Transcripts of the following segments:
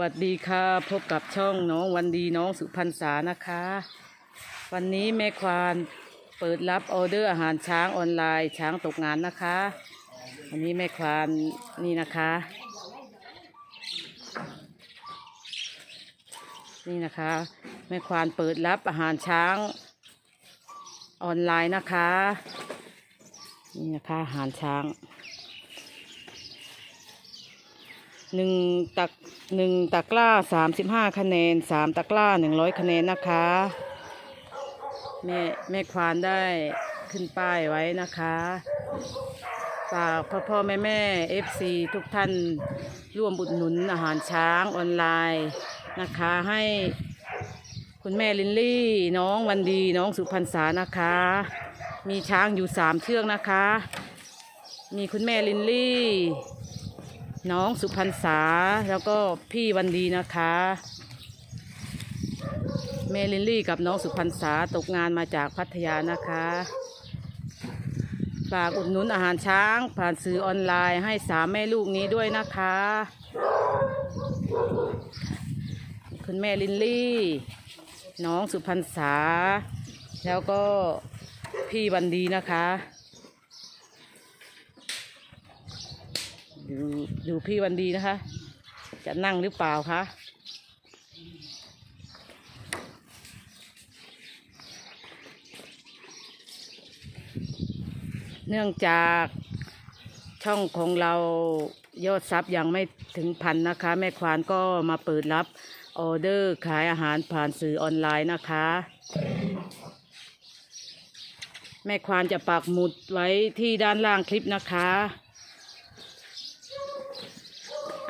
สวัสดีค่ะพบกับช่องน้องวันดีน้องสุพรรณษานะคะ วันนี้แม่ควานเปิดรับออเดอร์อาหารช้างออนไลน์ช้างตกงานนะคะ วันนี้แม่ควานนี่นะคะ นี่นะคะ แม่ควานเปิดรับอาหารช้างออนไลน์นะคะ นี่นะคะอาหารช้าง หนึ่งตักหนึ่งตะกร้าสามสิบห้าคะแนนสามตะกร้าหนึ่งร้อยคะแนนนะคะ แม่แม่ควานได้ขึ้นป้ายไว้นะคะฝากพ่อพ่อแม่แม่เอฟซีทุกท่านร่วมอุดหนุนอาหารช้างออนไลน์นะคะ ให้คุณแม่ลินลี่น้องวันดีน้องสุพรรณษานะคะ มีช้างอยู่สามเชือกนะคะ มีคุณแม่ลินลี่ น้องสุพรรณษาแล้วก็พี่วันดีนะคะแม่ลินลี่กับน้องสุพรรณษาตกงานมาจากพัทยานะคะฝากอุดหนุนอาหารช้างผ่านสื่อออนไลน์ให้สามแม่ลูกนี้ด้วยนะคะ คุณแม่ลินลี่ น้องสุพรรณษา แล้วก็พี่วันดีนะคะ ดูดูพี่วันดีนะคะ จะนั่งหรือเปล่าคะเนื่องจากช่องของเรายอดซับยังไม่ถึงพันนะคะ แม่ควานก็มาเปิดรับออเดอร์ขายอาหารผ่านสื่อออนไลน์นะคะ แม่ควานจะปักหมุดไว้ที่ด้านล่างคลิปนะคะ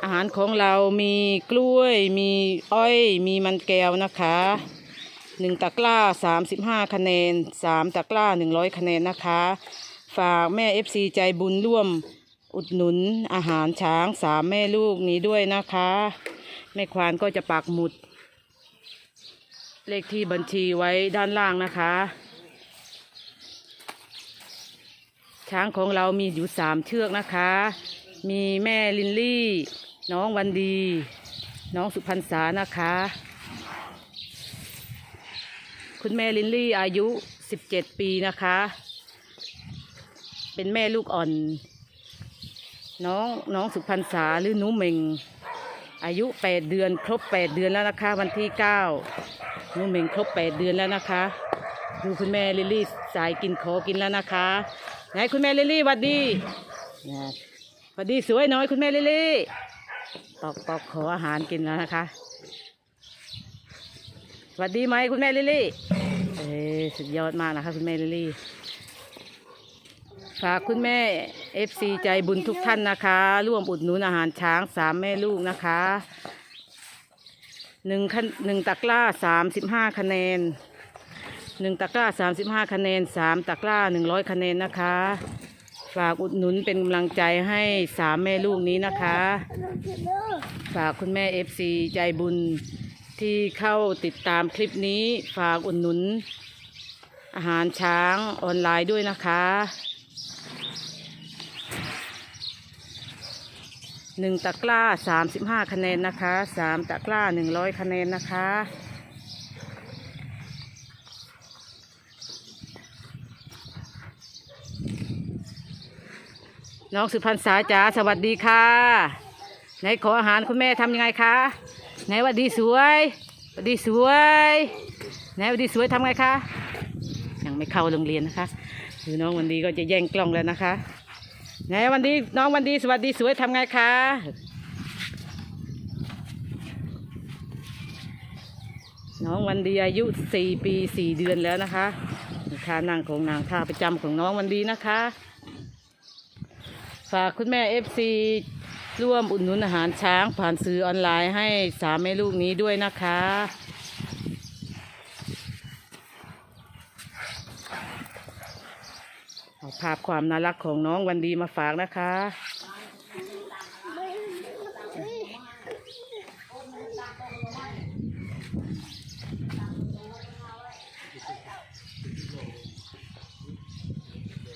อาหารของเรามีกล้วย มีอ้อย มีมันแก้วนะคะหนึ่งตะกร้าสามสิบห้าคะแนนสามตะกร้าหนึ่งร้อยคะแนนนะคะ ฝากแม่เอฟซีใจบุญร่วมอุดหนุนอาหารช้างสามแม่ลูกนี้ด้วยนะคะ แม่ควานก็จะปักหมุด เลขที่บัญชีไว้ด้านล่างนะคะ ช้างของเรามีอยู่สามเชือกนะคะ มีแม่ลินลี่ น้องวันดี น้องสุพรรณษานะคะ คุณแม่ลินลี่อายุ 17 ปีนะคะ เป็นแม่ลูกอ่อน น้องน้องสุพรรณษาหรือหนูเหม่งอายุ 8 เดือน ครบ 8 เดือนแล้วนะคะ วันที่9หนูเหม่งครบ 8 เดือนแล้วนะคะ ดูคุณแม่ลิลลี่สายกินขอกินแล้วนะคะไหนคุณแม่ลิลลี่หวัดดีนะหวัดดีสวยน้อยคุณแม่ลิลลี่ ปอกปอกขออาหารกินแล้วนะคะหวัดดีไหมคุณแม่ลิลี่เอ้ยสุดยอดมากนะคะคุณแม่ลิลี่ฝากคุณแม่เอฟซีใจบุญทุกท่านนะคะ ร่วมอุดหนุนอาหารช้างสามแม่ลูกนะคะหนึ่งคะหนึ่งตะกร้าสามสิบห้าคะแนนหนึ่งตะกร้าสามสิบห้าคะแนนสามตะกร้าหนึ่งร้อยคะแนนนะคะ ฝากอุดหนุนเป็นกำลังใจให้สามแม่ลูกนี้นะคะ ฝากคุณแม่เอฟซีใจบุญที่เข้าติดตามคลิปนี้ ฝากอุดหนุน อาหารช้างออนไลน์ด้วยนะคะหนึ่งตะกร้าสามสิบห้าคะแนนนะคะสามตะกร้าหนึ่งร้อยคะแนนนะคะ น้องสุพรรณษาจ๋าสวัสดีค่ะไหนขออาหารคุณแม่ทำยังไงคะไหนวัดดีสวยวัดดีสวยไหนวัดดีสวยทำไงคะยังไม่เข้าโรงเรียนนะคะคือน้องวันดีก็จะแย่งกล้องแล้วนะคะไหนวันดีน้องวันดีสวัสดีสวยทำไงคะน้องวันดีอายุสี่ปีสี่เดือนแล้วนะคะท่านั่งของนางท่าประจำของน้องวันดีนะคะ ฝากคุณแม่เอฟซีร่วมอุดหนุนอาหารช้างผ่านสื่อออนไลน์ให้สามแม่ลูกนี้ด้วยนะคะ เอาภาพความน่ารักของน้องวันดีมาฝากนะคะ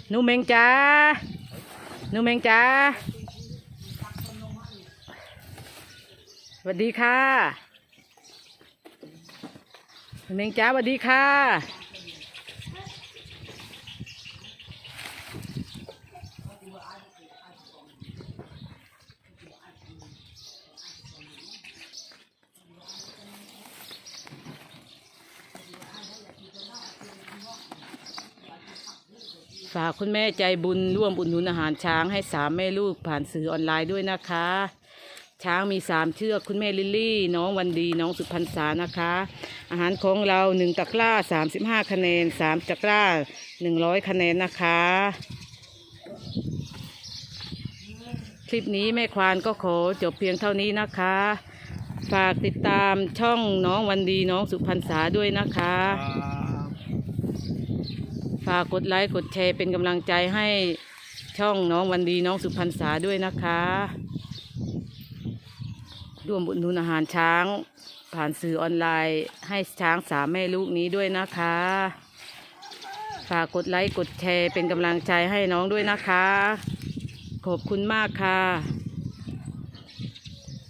หนูเมงจ้า นูเมงจ้าสวัสดีค่ะเมงจ้าสวัสดีค่ะ ฝากคุณแม่ใจบุญร่วมอุดหนุนอาหารช้างให้สามแม่ลูกผ่านสื่อออนไลน์ด้วยนะคะ ช้างมีสามเชือกคุณแม่ลิลลี่ น้องวันดีน้องสุพรรณษานะคะ อาหารของเราหนึ่งตะกร้าสามสิบห้าคะแนนสามตะกร้าหนึ่งร้อยคะแนนนะคะ คลิปนี้แม่ควานก็ขอจบเพียงเท่านี้นะคะ ฝากติดตามช่องน้องวันดีน้องสุพรรณษาด้วยนะคะากกดไลค์กดแชร์เป็นกำลังใจให้ช่องน้องวันดีน้องสุพรรณษาด้วยนะคะ ร่วมอุดหนุนอาหารช้าง ผ่านสื่อออนไลน์ ให้ช้างสามแม่ลูกนี้ด้วยนะคะ ฝากกดไลค์กดแชร์เป็นกำลังใจให้น้องด้วยนะคะ ขอบคุณมากค่ะ